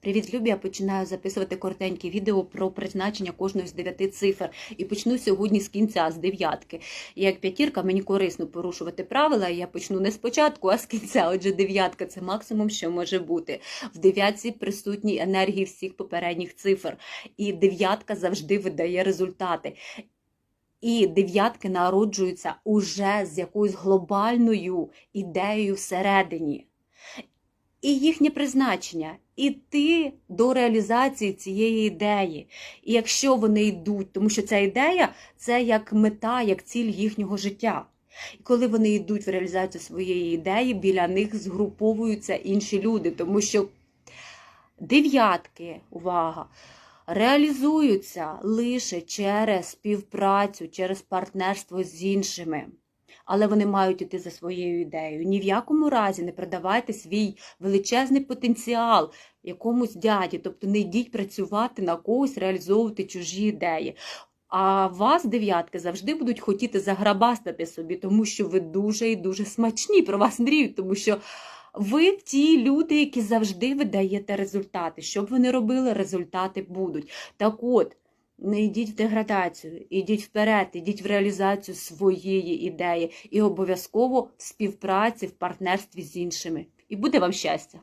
Привіт, Любі! Я починаю записувати коротенькі відео про призначення кожної з дев'яти цифр. І почну сьогодні з кінця, з дев'ятки. Як п'ятірка, мені корисно порушувати правила. Я почну не спочатку, а з кінця. Отже, дев'ятка це максимум, що може бути. В дев'ятці присутні енергії всіх попередніх цифр. І дев'ятка завжди видає результати. І дев'ятки народжуються уже з якоюсь глобальною ідеєю всередині. І їхнє призначення іти до реалізації цієї ідеї. І якщо вони йдуть, тому що ця ідея це як мета, як ціль їхнього життя. І коли вони йдуть в реалізацію своєї ідеї, біля них згруповуються інші люди, тому що дев'ятки, увага, реалізуються лише через співпрацю, через партнерство з іншими. Але вони мають іти за своєю ідеєю. Ні в якому разі не продавайте свій величезний потенціал якомусь дяді, тобто не йдіть працювати на когось, реалізовувати чужі ідеї. А вас, дев'ятки, завжди будуть хотіти заграбастати собі, тому що ви дуже і дуже смачні, про вас мріють, тому що ви ті люди, які завжди видаєте результати. Що б ви не робили, результати будуть. Так от, не йдіть в деградацію, ідіть вперед, ідіть в реалізацію своєї ідеї і обов'язково в співпраці, в партнерстві з іншими. І буде вам щастя!